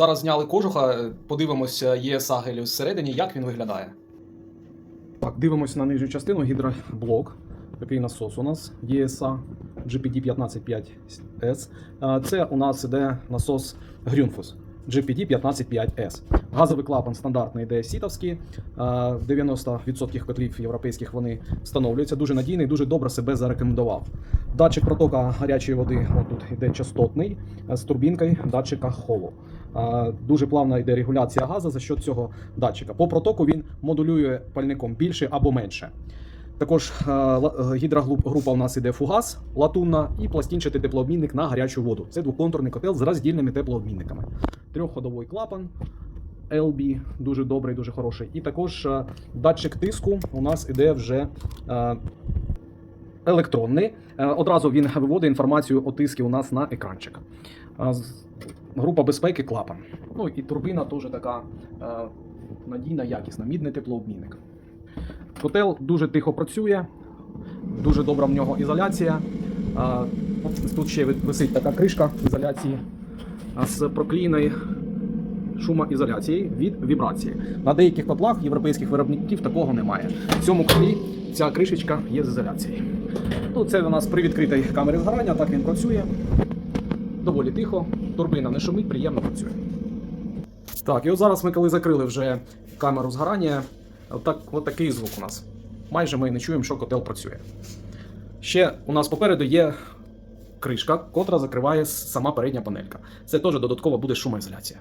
Зараз зняли кожуха, подивимося ЄСА Геліус всередині, як він виглядає. Так, дивимося на нижню частину гідроблок. Такий насос у нас ЄСА GPD 155S. Е, Це у нас іде насос Грюнфус GPD 155S. Газовий клапан стандартний йде сітовський. Е, 90% котлів європейських вони встановлюються. Дуже надійний, дуже добре себе зарекомендував. Датчик протока гарячої води отут йде частотний е, з турбінкою датчика холо. Дуже плавна йде регуляція газу за счет цього датчика. По протоку він модулює пальником більше або менше. Також е, гідрогрупа у нас іде фугас латунна і пластинчатий теплообмінник на гарячу воду. Це двоконтурний котел з роздільними теплообмінниками. Трьохходовий клапан LB, дуже добрий, дуже хороший. І також датчик тиску у нас іде вже електронний. Е, Одразу він виводить інформацію о тиску у нас на екранчик. Е, Група безпеки клапан. Ну і турбіна теж така е, надійна, якісна, мідний теплообмінник. Котел дуже тихо працює, дуже добра в нього ізоляція. А, Тут ще висить така кришка ізоляції з проклійною шумоізоляцією від вібрації. На деяких котлах європейських виробників такого немає. В цьому котлі ця кришечка є з ізоляцією. Ну, це у нас при відкритій камері згорання, так він працює. Доволі тихо, турбина не шумить, приємно працює. Так, і от зараз ми коли закрили вже камеру згорання, отак, от такий звук у нас. Майже ми не чуємо, що котел працює. Ще у нас попереду є кришка, котра закриває сама передня панелька. Це теж додатково буде шумоізоляція.